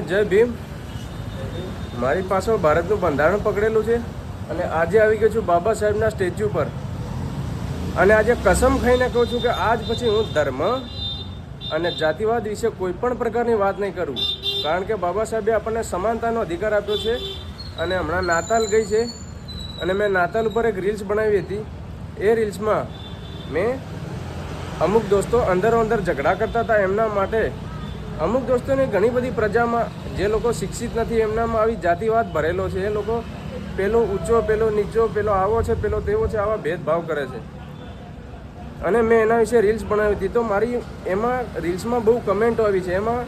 જય ભીમ. મારી પાછળ ભારતનું બંધારણ પકડેલું છે અને આજે આવી ગયો છું બાબા સાહેબના સ્ટેચ્યુ પર. અને આજે કસમ ખાઈને કહું છું કે આજ પછી હું ધર્મ અને જાતિવાદ વિશે કોઈ પણ પ્રકારની વાત નહીં કરું. કારણ કે બાબા સાહેબે આપણને સમાનતાનો અધિકાર આપ્યો છે અને હમણાં નાતાલ ગઈ છે અને મેં નાતાલ ઉપર એક રીલ્સ બનાવી હતી. એ રીલ્સમાં મેં અમુક દોસ્તો અંદરો અંદર ઝઘડા કરતા હતા એમના માટે અમુક દોસ્તોને ઘણી બધી પ્રજામાં જે લોકો શિક્ષિત નથી, એમનામાં આવી જાતિવાદ ભરેલો છે. એ લોકો પેલો ઊંચો, પેલો નીચો, પેલો આવો છે, પેલો તેવો છે, આવા ભેદભાવ કરે છે. અને મેં એના વિશે રીલ્સ બનાવી હતી. તો મારી એમાં રીલ્સમાં બહુ કમેન્ટો આવી છે. એમાં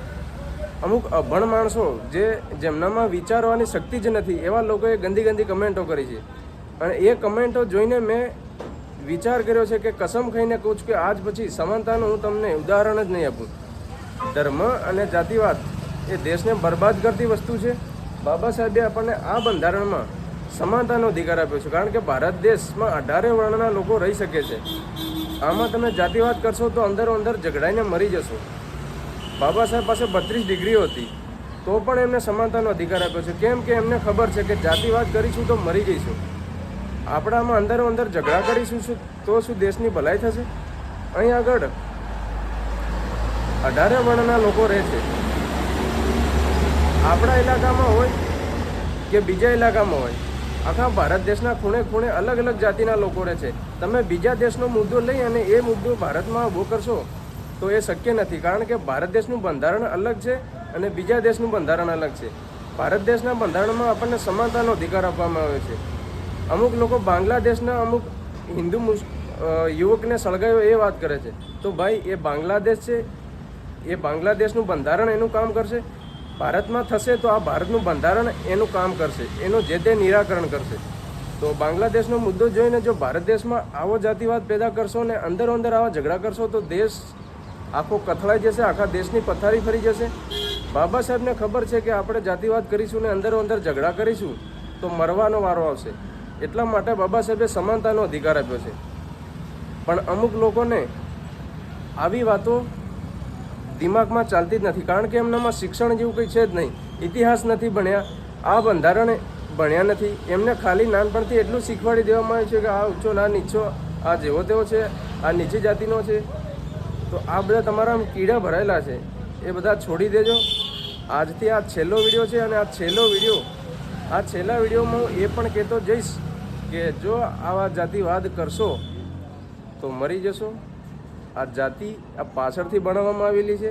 અમુક અભણ માણસો જે જેમનામાં વિચારવાની શક્તિ જ નથી, એવા લોકોએ ગંદી ગંદી કમેન્ટો કરી છે. અને એ કમેન્ટો જોઈને મેં વિચાર કર્યો છે કે કસમ ખાઈને કહું છું કે આજ પછી સમાનતાનું હું તમને ઉદાહરણ જ નહીં આપું. ધર્મ અને જાતિવાદ એ દેશને બરબાદ કરતી વસ્તુ છે. બાબા સાહેબે આપણને આ બંધારણમાં સમાનતાનો અધિકાર આપ્યો છે. કારણ કે ભારત દેશમાં અઢારે વર્ણના લોકો રહી શકે છે. આમાં તમે જાતિવાદ કરશો તો અંદરો અંદર ઝઘડાઈને મરી જશો. બાબા સાહેબ પાસે બત્રીસ ડિગ્રીઓ હતી. તો પણ એમને સમાનતાનો અધિકાર આપ્યો છે. કેમ કે એમને ખબર છે કે જાતિવાદ કરીશું તો મરી જઈશું. આપણામાં અંદરો અંદર ઝઘડા કરીશું તો શું દેશની ભલાઈ થશે? અહીં આગળ અઢારે વર્ણના લોકો રહે છે. આપણા ઇલાકામાં હોય કે બીજા ઇલાકામાં હોય, આખા ભારત દેશના ખૂણે ખૂણે અલગ અલગ જાતિના લોકો રહે છે. તમે બીજા દેશનો મુદ્દો લઈ અને એ મુદ્દો ભારતમાં ઊભો કરશો, તો એ શક્ય નથી. કારણ કે ભારત દેશનું બંધારણ અલગ છે અને બીજા દેશનું બંધારણ અલગ છે. ભારત દેશના બંધારણમાં આપણને સમાનતાનો અધિકાર આપવામાં આવ્યો છે. અમુક લોકો બાંગ્લાદેશના અમુક હિન્દુ યુવકને સળગાયો એ વાત કરે છે. તો ભાઈ, એ બાંગ્લાદેશ છે એ બાંગ્લાદેશનું બંધારણ એનું કામ કરશે? ભારતમાં થશે તો આ ભારતનું બંધારણ એનું કામ કરશે, એનું જે તે નિરાકરણ કરશે. તો બાંગ્લાદેશનો મુદ્દો જોઈને જો ભારત દેશમાં આવો જાતિવાદ પેદા કરશો ને અંદરો અંદર આવા ઝઘડા કરશો તો દેશ આખો કથળાઈ જશે, આખા દેશની પથારી ફરી જશે? બાબા સાહેબને ખબર છે કે આપણે જાતિવાદ કરીશું ને અંદરો અંદર ઝઘડા કરીશું તો મરવાનો વારો આવશે. એટલા માટે બાબા સાહેબે સમાનતાનો અધિકાર આપ્યો છે. પણ અમુક લોકોને આવી વાતો દિમાગમાં ચાલતી જ નથી. કારણ કે એમનામાં શિક્ષણ જેવું કંઈ છે જ નહીં. ઇતિહાસ નથી ભણ્યા. આ બંધારણ ભણ્યા નથી. એમને ખાલી નાનપણથી એટલું શીખવાડી દેવામાં આવ્યું છે કે આ ઊંચો, ના નીચો, આ જેવો તેવો છે, આ નીચી જાતિનો છે. તો આ બધા તમારા કીડા ભરાયેલા છે. એ બધા છોડી દેજો. આજથી આ છેલ્લો વીડિયો છે અને આ છેલ્લો વીડિયો, આ છેલ્લા વિડીયોમાં હું એ પણ કહેતો જઈશ કે જો આવા જાતિવાદ કરશો, તો મરી જશો. આ જાતિ આ પાછળથી બનાવવામાં આવેલી છે.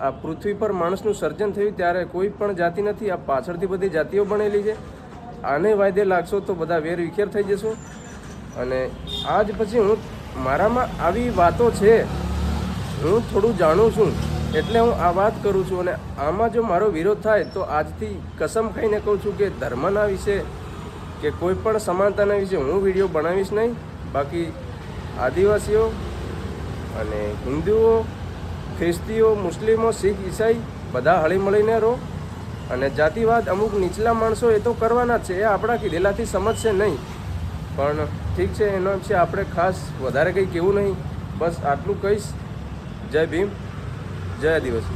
આ પૃથ્વી પર માણસનું સર્જન થયું ત્યારે કોઈ પણ જાતિ નથી, આ પાછળથી બધી જાતિઓ બનેલી છે. આને વાયદે લાગશો તો બધા વેર વિખેર થઈ જશો. અને આજ પછી હું મારામાં આવી વાતો છે, હું થોડું જાણું છું, એટલે હું આ વાત કરું છું. અને આમાં જો મારો વિરોધ થાય તો આજથી કસમ ખાઈને કહું છું કે ધર્મના વિશે કે કોઈ પણ સમાનતાના વિશે હું વીડિયો બનાવીશ નહીં. બાકી આદિવાસીઓ અને હિન્દુઓ, ખ્રિસ્તીઓ, મુસ્લિમો, શીખ, ઈસાઈ બધા હળીમળીને રહો. અને જાતિવાદ અમુક નીચલા માણસો એ તો કરવાના છે, એ આપણા કીધેલાથી સમજશે નહીં. પણ ઠીક છે, એનો વિશે આપણે ખાસ વધારે કંઈ કહેવું નહીં. બસ આટલું કહીશ. જય ભીમ. જય આદિવાસી.